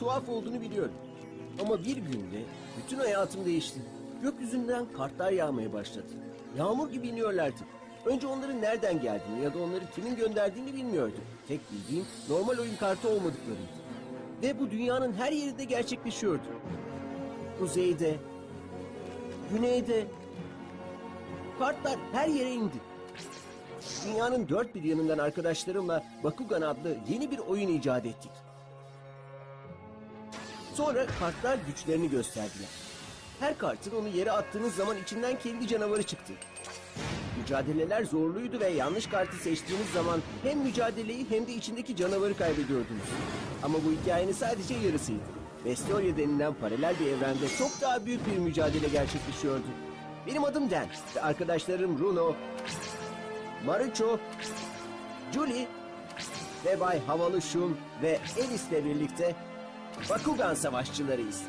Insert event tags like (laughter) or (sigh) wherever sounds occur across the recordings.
tuhaf olduğunu biliyorum. Ama bir günde bütün hayatım değişti. Gökyüzünden kartlar yağmaya başladı. Yağmur gibi iniyorlardı. Önce onların nereden geldiğini ya da onları kimin gönderdiğini bilmiyordum. Tek bildiğim normal oyun kartı olmadıklarıydı. Ve bu dünyanın her yerinde gerçekleşiyordu. Kuzeyde, güneyde, kartlar her yere indi. Dünyanın dört bir yanından arkadaşlarımla Bakugan adlı yeni bir oyun icat ettik. Sonra kartlar güçlerini gösterdiler. Her kartın onu yere attığınız zaman içinden kendi canavarı çıktı. Mücadeleler zorluydu ve yanlış kartı seçtiğiniz zaman hem mücadeleyi hem de içindeki canavarı kaybediyordunuz. Ama bu hikayenin sadece yarısıydı. Vestoria denilen paralel bir evrende çok daha büyük bir mücadele gerçekleşiyordu. Benim adım Dan ve arkadaşlarım Runo, Marucho, Julie ve Bay Havalı Şun ve Alice'le birlikte Bakugan savaşçılarıyız.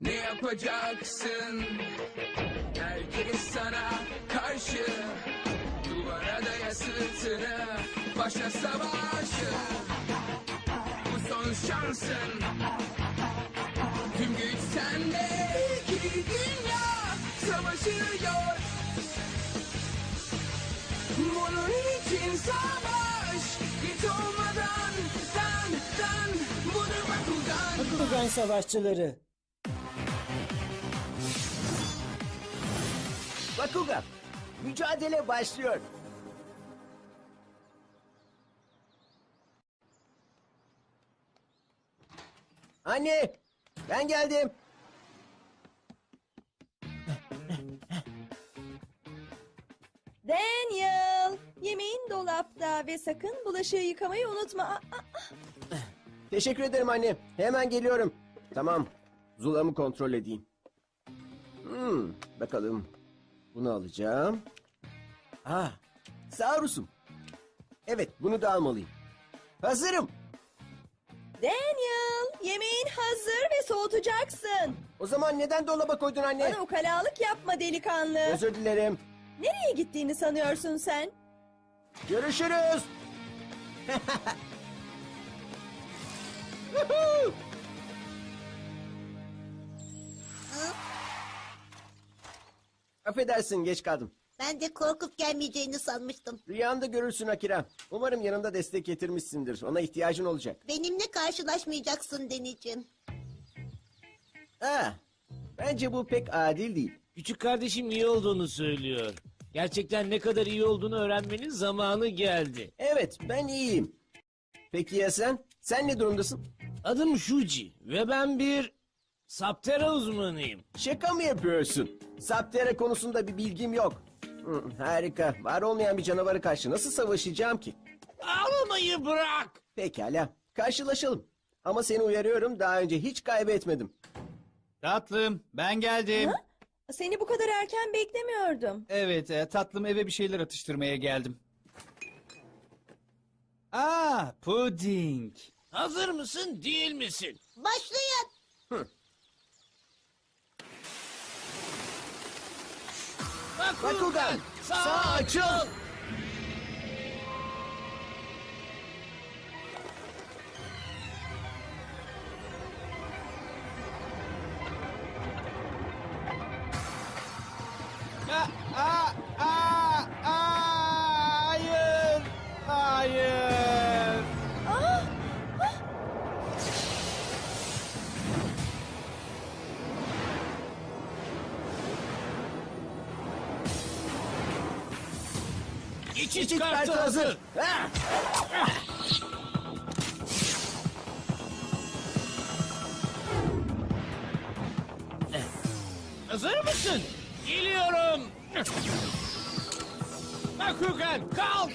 Ne yapacaksın? Herkes sana karşı. Duvara daya sırtını Başla savaşı. Bu son şansın. Tüm güç sende. İki dünya savaşıyor. Bunun için savaş. Git olmadan Bakugan savaşçıları. Bakugan, mücadele başlıyor. Anne, ben geldim. Daniel, yemeğin dolapta ve sakın bulaşığı yıkamayı unutma. Aa, aa, Teşekkür ederim anne. Hemen geliyorum. Tamam. Zulamı kontrol edeyim. Hmm, bakalım. Bunu alacağım. Ah, Saurus'um. Evet, bunu da almalıyım. Hazırım. Daniel, yemeğin hazır ve soğutacaksın. O zaman neden dolaba koydun anne? Bana ukalalık yapma delikanlı. Özür dilerim. Nereye gittiğini sanıyorsun sen? Görüşürüz. (laughs) Affedersin geç kaldım. Ben de korkup gelmeyeceğini sanmıştım. Rüyanda görürsün Akira. Umarım yanında destek getirmişsindir. Ona ihtiyacın olacak. Benimle karşılaşmayacaksın Denizciğim. Ha, bence bu pek adil değil. Küçük kardeşim iyi olduğunu söylüyor. Gerçekten ne kadar iyi olduğunu öğrenmenin zamanı geldi. Evet, ben iyiyim. Peki ya sen? Sen ne durumdasın? Adım Shuji ve ben bir Saptera uzmanıyım. Şaka mı yapıyorsun? Saptere konusunda bir bilgim yok. Hı, harika. Var olmayan bir canavara karşı nasıl savaşacağım ki? Ağlamayı bırak. Pekala. Karşılaşalım. Ama seni uyarıyorum daha önce hiç kaybetmedim. Tatlım, ben geldim. Seni bu kadar erken beklemiyordum. Evet, e, tatlım eve bir şeyler atıştırmaya geldim. Aa, puding. Hazır mısın değil misin? Başlayın. Bakugan, sağ açıl. Geçit kartı, hazır. hazır. Ha! Hazır mısın? Geliyorum. Bakugan kalk.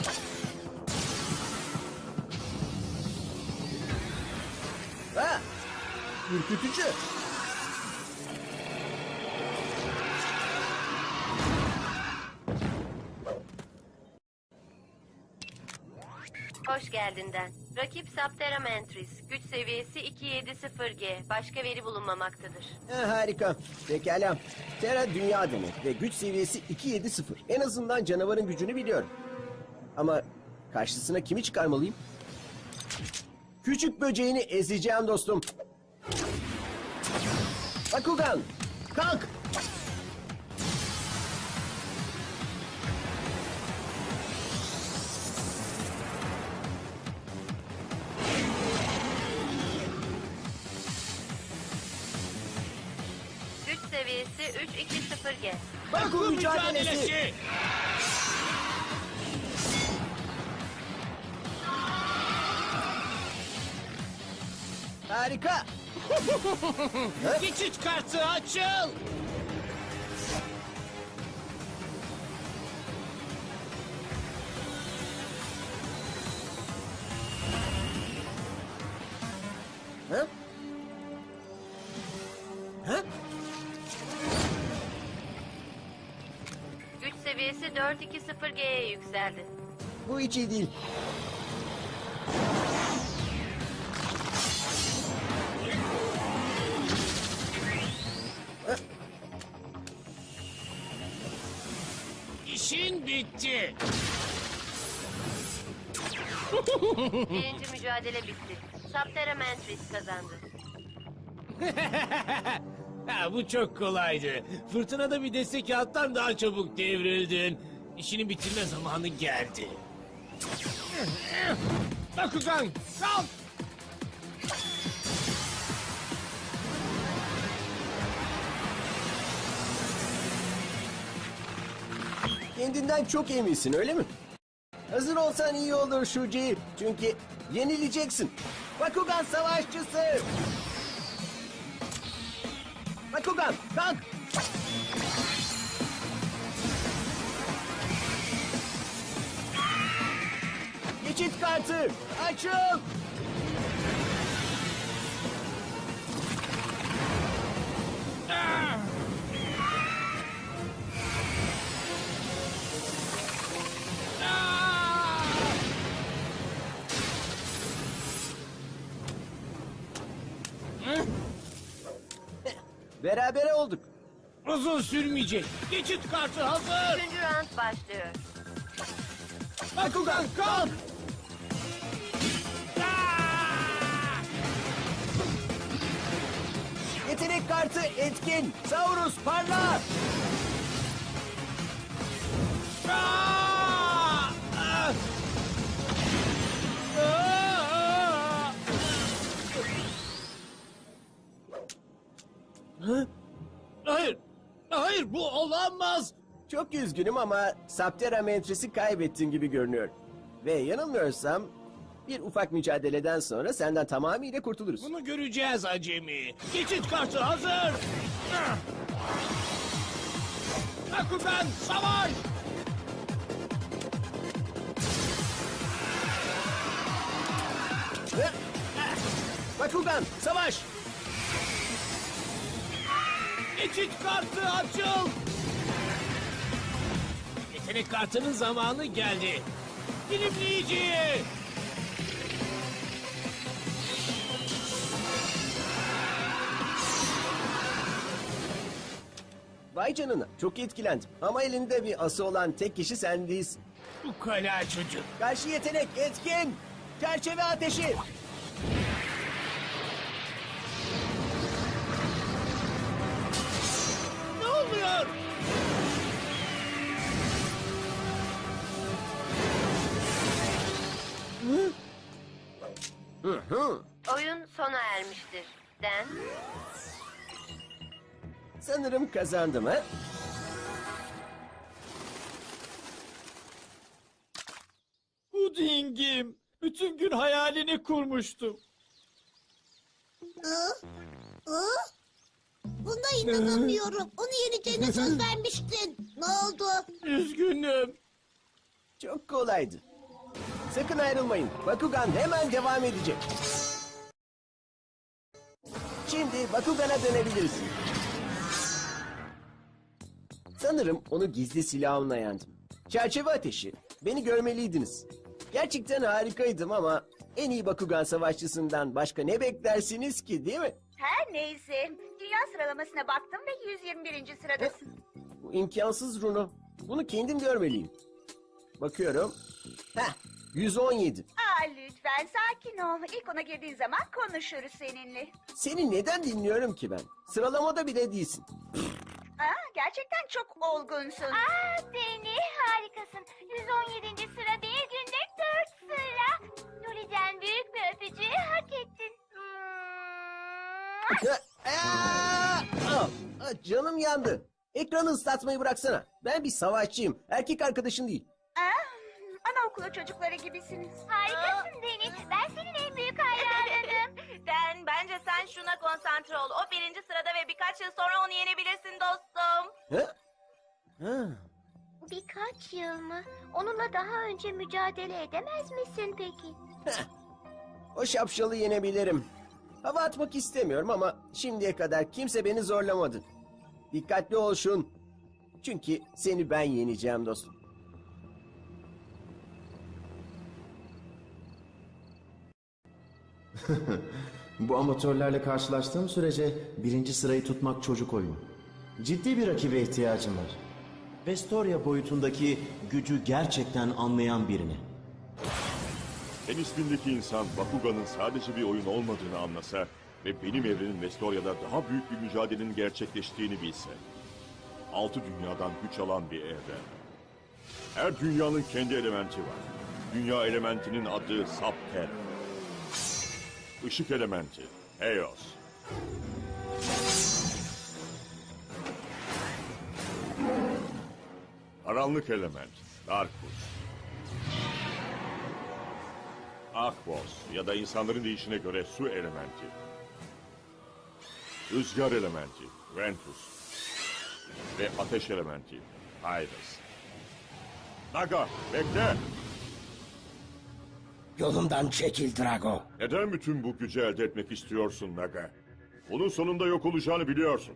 Ha! Ürkütücü. Hoş geldinden. Rakip Saptera Mantris. Güç seviyesi 270G. Başka veri bulunmamaktadır. Ha, harika. Pekala. Terra dünya demek ve güç seviyesi 270. En azından canavarın gücünü biliyorum. Ama karşısına kimi çıkarmalıyım? Küçük böceğini ezeceğim dostum. Bakugan, kalk. Seviyesi 320G. Baku mücadelesi. mücadelesi. Harika. (laughs) Geçit kartı açıl. 420G'ye yükseldi. Bu hiç iyi değil. İşin bitti. Birinci mücadele bitti. Saptera Mantris kazandı. (laughs) Ha, bu çok kolaydı. Fırtınada bir destek alttan daha çabuk devrildin. İşini bitirme zamanı geldi. (laughs) Bakugan kalk. Kendinden çok eminsin öyle mi? Hazır olsan iyi olur Shuji. Çünkü yenileceksin. Bakugan savaşçısı. Bakugan kalk. Geçit kartı açıl. Berabere olduk. Uzun sürmeyecek. Geçit kartı hazır. Üçüncü round başlıyor. Bakugan kalk. Yetenek kartı etkin. Saurus parla. Aa! Aa! Hı? Hayır. Hayır bu olamaz. Çok üzgünüm ama Saptera mentresi kaybettin gibi görünüyor. Ve yanılmıyorsam bir ufak mücadeleden sonra senden tamamıyla kurtuluruz. Bunu göreceğiz acemi. Geçit kartı hazır. Ah! Bakugan savaş. Bakugan savaş. Geçit kartı açıl. Yetenek kartının zamanı geldi. Dilimleyici. Vay canına çok etkilendim. Ama elinde bir ası olan tek kişi sen değilsin. Bu kala çocuk. Karşı yetenek etkin. Çerçeve ateşi. Ne oluyor? Hı hı. Oyun sona ermiştir. Den, Sanırım kazandım ha. Pudingim. Bütün gün hayalini kurmuştum. Hı? Hı? Buna inanamıyorum. Onu yeneceğine (laughs) söz vermiştin. Ne oldu? Üzgünüm. Çok kolaydı. Sakın ayrılmayın. Bakugan hemen devam edecek. Şimdi Bakugan'a dönebiliriz. Sanırım onu gizli silahımla yendim. Çerçeve ateşi. Beni görmeliydiniz. Gerçekten harikaydım ama en iyi Bakugan savaşçısından başka ne beklersiniz ki değil mi? Her neyse. Dünya sıralamasına baktım ve 121. sıradasın. Bu imkansız Runo. Bunu kendim görmeliyim. Bakıyorum. Heh, 117. Aa lütfen sakin ol. İlk ona girdiğin zaman konuşuruz seninle. Seni neden dinliyorum ki ben? Sıralamada bile değilsin. Aa, gerçekten çok olgunsun. Aa Penny harikasın. 117. sıra bir günde 4 sıra. Nuri'den büyük bir öpücüğü hak ettin. (laughs) Aa, Canım yandı. Ekranı ıslatmayı bıraksana. Ben bir savaşçıyım. Erkek arkadaşın değil. Aa, anaokulu çocukları gibisiniz. Harikasın Deniz. Ben senin en büyük hayranınım. (laughs) Den bence sen şuna konsantre ol. O birinci sırada ve birkaç yıl sonra onu yenebilirsin dostum. Ha? Ha. Birkaç yıl mı? Onunla daha önce mücadele edemez misin peki? O şapşalı yenebilirim. Hava atmak istemiyorum ama şimdiye kadar kimse beni zorlamadı. Dikkatli ol şun. Çünkü seni ben yeneceğim dostum. Bu amatörlerle karşılaştığım sürece birinci sırayı tutmak çocuk oyunu. Ciddi bir rakibe ihtiyacım var. Vestoria boyutundaki gücü gerçekten anlayan birini. En ismindeki insan Bakugan'ın sadece bir oyun olmadığını anlasa ve benim evrenin Vestoria'da daha büyük bir mücadelenin gerçekleştiğini bilse. Altı dünyadan güç alan bir evren. Her dünyanın kendi elementi var. Dünya elementinin adı Sapter. Işık elementi, Eos. Karanlık element, Darkus. Akvos ya da insanların deyişine göre su elementi. Rüzgar elementi, Ventus. Ve ateş elementi, Pyrus. Naga, bekle! Yolumdan çekil Drago. Neden bütün bu gücü elde etmek istiyorsun Naga? Bunun sonunda yok olacağını biliyorsun.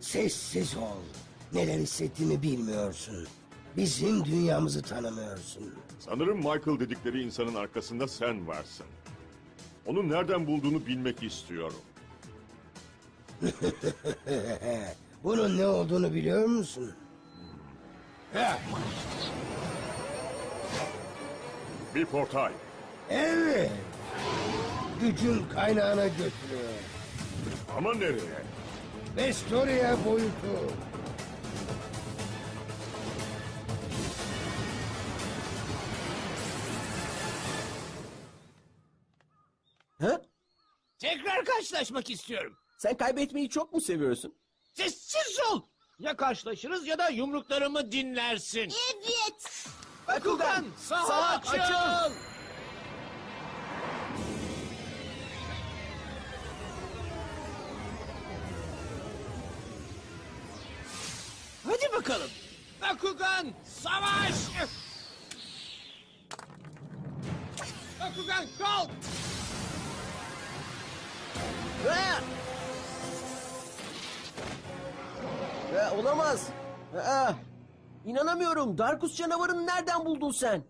Sessiz ol. Neler hissettiğimi bilmiyorsun. Bizim dünyamızı tanımıyorsun. Sanırım Michael dedikleri insanın arkasında sen varsın. Onun nereden bulduğunu bilmek istiyorum. (laughs) Bunun ne olduğunu biliyor musun? Bir portal. Evet. Gücün kaynağına götürüyor. Ama nereye? Vestoria boyutu. Ha? Tekrar karşılaşmak istiyorum. Sen kaybetmeyi çok mu seviyorsun? Sessiz ol. Ya karşılaşırız ya da yumruklarımı dinlersin. Evet. Bakugan saha açıl. Hadi bakalım. Bakugan savaş. Bakugan kalk. Ha! Ha, olamaz. Ha, İnanamıyorum. Darkus canavarını nereden buldun sen?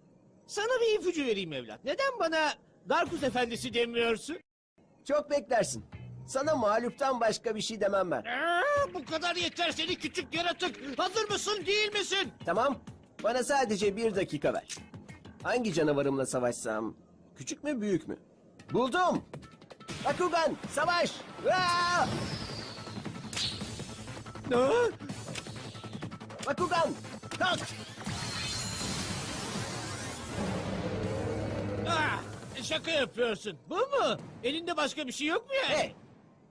Sana bir ipucu vereyim evlat. Neden bana Darkus Efendisi demiyorsun? Çok beklersin. Sana mağluptan başka bir şey demem ben. Aa, bu kadar yeter seni küçük yaratık. Hazır mısın değil misin? Tamam. Bana sadece bir dakika ver. Hangi canavarımla savaşsam? Küçük mü büyük mü? Buldum. Bakugan savaş. Aa, Bakugan kalk. Ah, şaka yapıyorsun. Bu mu? Elinde başka bir şey yok mu yani? Hey.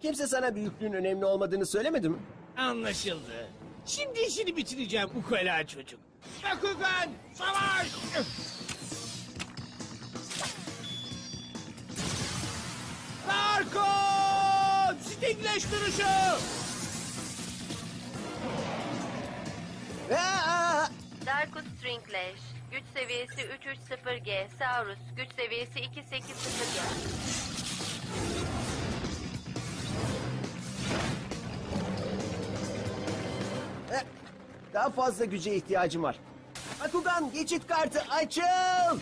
Kimse sana büyüklüğün önemli olmadığını söylemedi mi? Anlaşıldı. Şimdi işini bitireceğim ukala çocuk. Bakugan savaş! Darko! Stingleş duruşu! Darkus Stringlash. Güç seviyesi 330G. Saurus. Güç seviyesi 280G. Eh, Daha fazla güce ihtiyacım var. Bakugan geçit kartı açıl.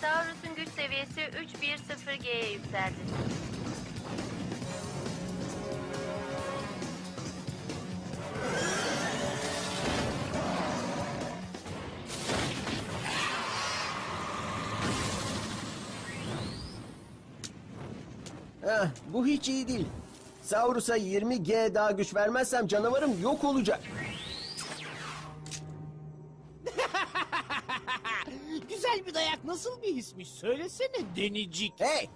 Saurus'un güç seviyesi 310G'ye yükseldi. Bu hiç iyi değil. Saurus'a 20G daha güç vermezsem canavarım yok olacak. (laughs) Güzel bir dayak nasıl bir hismiş? Söylesene denicik. Hey!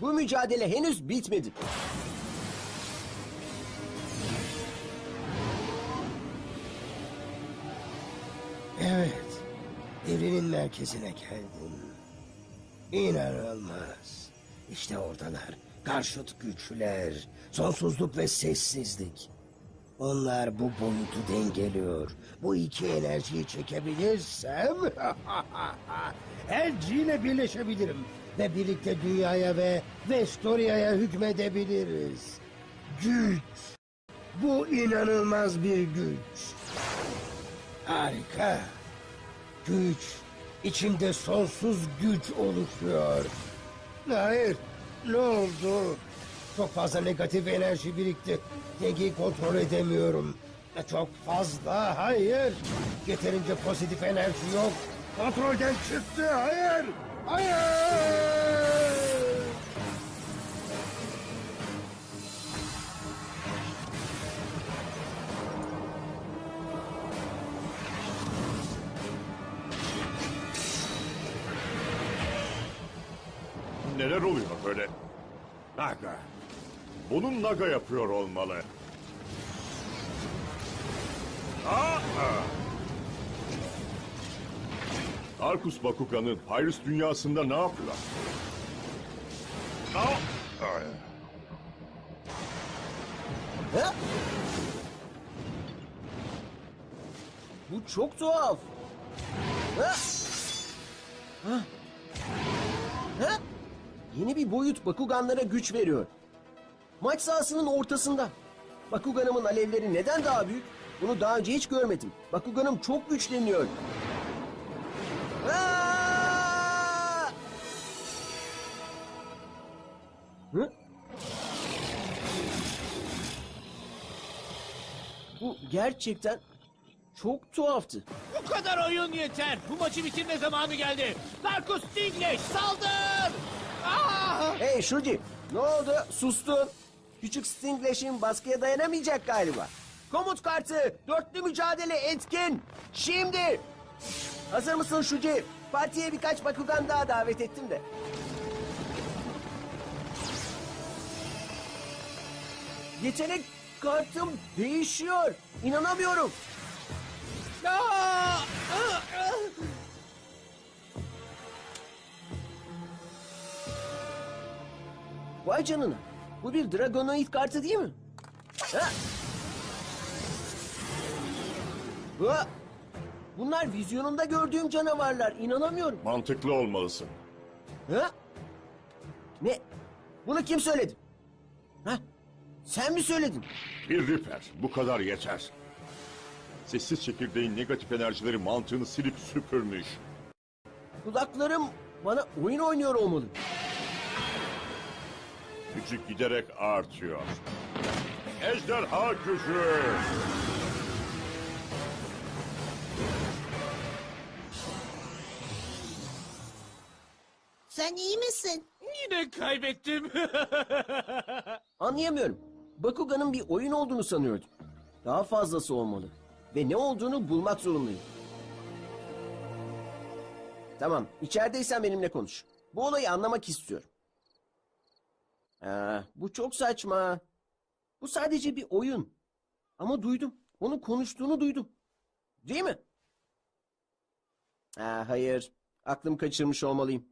Bu mücadele henüz bitmedi. Evet. Evrenin merkezine geldim. İnanılmaz. İşte oradalar. Karşıt güçler. Sonsuzluk ve sessizlik. Onlar bu boyutu dengeliyor. Bu iki enerjiyi çekebilirsem... (laughs) Elci ile birleşebilirim. Ve birlikte dünyaya ve Vestoria'ya hükmedebiliriz. Güç. Bu inanılmaz bir güç. Harika. Güç. İçimde sonsuz güç oluşuyor. Hayır. Ne oldu? Çok fazla negatif enerji birikti. Dengeyi kontrol edemiyorum. Çok fazla. Hayır. Yeterince pozitif enerji yok. Kontrolden çıktı. Hayır. Hayır. Naga yapıyor olmalı. Aa! Darkus Bakugan'ın Pyrus dünyasında ne yapıyorlar? Aa! Ay. Ha? Bu çok tuhaf. Ha? Ha? Ha? Yeni bir boyut Bakuganlara güç veriyor. Maç sahasının ortasında. Bakuganımın alevleri neden daha büyük? Bunu daha önce hiç görmedim. Bakuganım çok güçleniyor. Aa! Hı? Bu gerçekten çok tuhaftı. Bu kadar oyun yeter. Bu maçı bitirme zamanı geldi. Darkus Stingleş saldır! Aa! Hey Shuji, ne oldu? Sustun. Küçük Stinglash'in baskıya dayanamayacak galiba. Komut kartı, dörtlü mücadele etkin. Şimdi. Hazır mısın Shuji? Partiye birkaç Bakugan daha davet ettim de. Yetenek kartım değişiyor. İnanamıyorum. Vay canına. Bu bir Dragonoid kartı değil mi? Ha? Ha? Bunlar vizyonumda gördüğüm canavarlar. İnanamıyorum. Mantıklı olmalısın. Ha? Ne? Bunu kim söyledi? Ha? Sen mi söyledin? Bir Ripper. Bu kadar yeter. Sessiz çekirdeğin negatif enerjileri mantığını silip süpürmüş. Kulaklarım bana oyun oynuyor olmalı. Gücü giderek artıyor. Ejderha gücü. Sen iyi misin? Yine kaybettim. (laughs) Anlayamıyorum. Bakugan'ın bir oyun olduğunu sanıyordum. Daha fazlası olmalı. Ve ne olduğunu bulmak zorundayım. Tamam, içerideysen benimle konuş. Bu olayı anlamak istiyorum. Aa, bu çok saçma. Bu sadece bir oyun. Ama duydum. Onun konuştuğunu duydum. Değil mi? Aa, hayır. Aklım kaçırmış olmalıyım.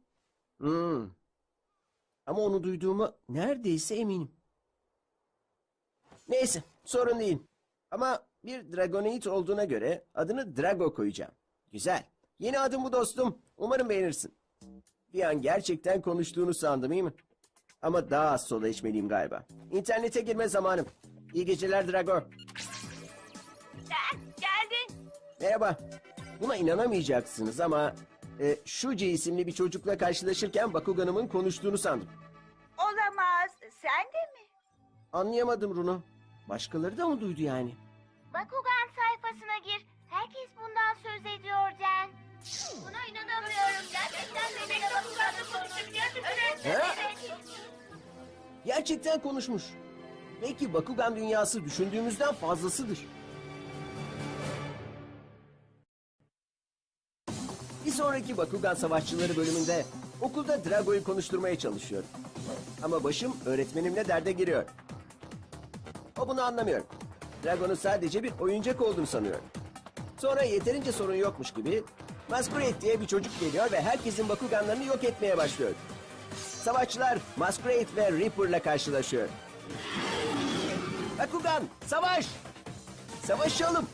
Hmm. Ama onu duyduğuma neredeyse eminim. Neyse, sorun değil. Ama bir Dragonite olduğuna göre adını Drago koyacağım. Güzel. Yeni adım bu dostum. Umarım beğenirsin. Bir an gerçekten konuştuğunu sandım iyi mi? Ama daha az soda içmeliyim galiba. İnternete girme zamanım. İyi geceler Drago. Ah, geldin. Merhaba. Buna inanamayacaksınız ama... E, Shuji isimli bir çocukla karşılaşırken Bakugan'ımın konuştuğunu sandım. Olamaz. Sen de mi? Anlayamadım Runo. Başkaları da mı duydu yani? Bakugan sayfasına gir. Herkes bundan söz ediyor Den. Buna inanamıyorum. Gerçekten beni Bakugan'la gerçekten Ha? evet. Gerçekten konuşmuş. Belki Bakugan dünyası düşündüğümüzden fazlasıdır. Bir sonraki Bakugan Savaşçıları bölümünde okulda Drago'yu konuşturmaya çalışıyorum. Ama başım öğretmenimle derde giriyor. O bunu anlamıyor. Dragon'un sadece bir oyuncak olduğunu sanıyor. Sonra yeterince sorun yokmuş gibi Masquerade diye bir çocuk geliyor ve herkesin Bakuganlarını yok etmeye başlıyor. Savaşçılar Masquerade ve Reaper'la karşılaşıyor. Bakugan, savaş! Savaşalım!